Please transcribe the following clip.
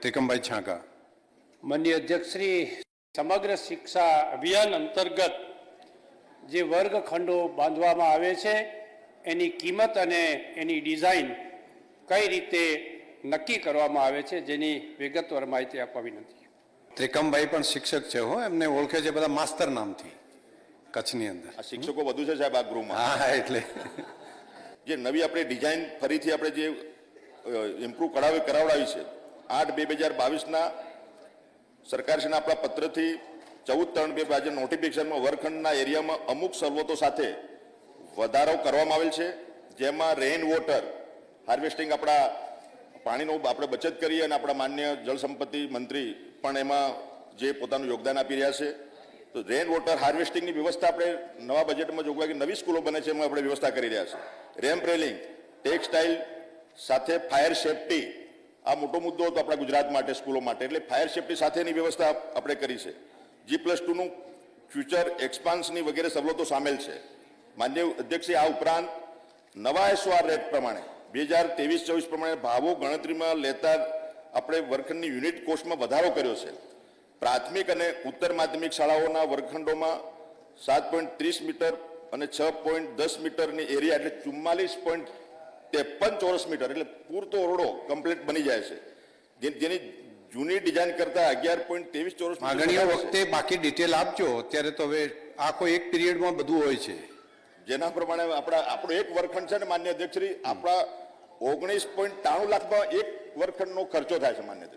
ત્રિકમભાઈ છાંકા માન્ય અધ્યક્ષશ્રી સમગ્ર શિક્ષા અભિયાન અંતર્ગત જે વર્ગખંડો બાંધવામાં આવે છે એની કિંમત અને એની ડિઝાઇન કઈ રીતે નક્કી કરવામાં આવે છે જેની વિગતવાર માહિતી આપવા વિનંતી. ત્રિકમભાઈ પણ શિક્ષક છે હો એમને ઓળખે છે બધા માસ્તર નામથી કચ્છની અંદર. આ શિક્ષકો વધુ છે સાહેબ આ ગૃહમાં? હા એટલે. જે નવી આપણે ડિઝાઇન ફરીથી આપણે જે ઇમ્પ્રૂવ કરાવી કરાવડાવી છે આઠ બે બે હજાર બાવીસના સરકારશ્રીના આપણા પત્રથી ચૌદ ત્રણ બે હજાર નોટિફિકેશનમાં વર્ગખંડના એરિયામાં અમુક સવલતો સાથે વધારો કરવામાં આવેલ છે. જેમાં રેઇન વોટર હાર્વેસ્ટિંગ આપણા પાણીનો આપણે બચત કરીએ અને આપણા માન્ય જળસંપત્તિ મંત્રી પણ એમાં જે પોતાનું યોગદાન આપી રહ્યા છે. તો રેન વોટર હાર્વેસ્ટિંગની વ્યવસ્થા આપણે નવા બજેટમાં જોગવાઈ કે નવી સ્કૂલો બને છે એમાં આપણે વ્યવસ્થા કરી રહ્યા છે. રેમ્પ રેલિંગ ટેક્સટાઇલ સાથે ફાયર સેફટી આ મોટો મુદ્દો હતો આપણા ગુજરાત માટે, સ્કૂલો માટે. એટલે ફાયર સેફટી સાથેની વ્યવસ્થા આપણે કરી છે. જી પ્લસ ટુનું ફ્યુચર એક્સપાન્સની વગેરે સવલતો સામેલ છે. માન્ય અધ્યક્ષે આ ઉપરાંત નવા એસઓઆર રેટ પ્રમાણે, બે હજાર ત્રેવીસ ચોવીસ પ્રમાણે ભાવો ગણતરીમાં લેતા આપણે વર્ગખંડની યુનિટ કોસ્ટમાં વધારો કર્યો છે. પ્રાથમિક અને ઉત્તર માધ્યમિક શાળાઓના વર્ગખંડોમાં સાત પોઈન્ટ ત્રીસ મીટર અને છ પોઈન્ટ દસ મીટરની એરિયા એટલે ચુમ્માલીસ પોઈન્ટ ત્રેપન ચોરસ મીટર એટલે પૂરતો ઓરડો કમ્પ્લીટ બની જાય છે. જેની જૂની ડિઝાઇન કરતા અગિયાર પોઈન્ટ ત્રેવીસ ચોરસ માગણીઓ વખતે બાકી ડિટેલ આપજો અત્યારે તો હવે આખો એક પિરિયડમાં બધું હોય છે. જેના પ્રમાણે આપણા આપણો એક વર્ગખંડ છે ને માન્ય અધ્યક્ષશ્રી આપણા ઓગણીસ પોઈન્ટ ત્રાણું લાખમાં એક વર્ગખંડનો ખર્ચો થાય છે માન્ય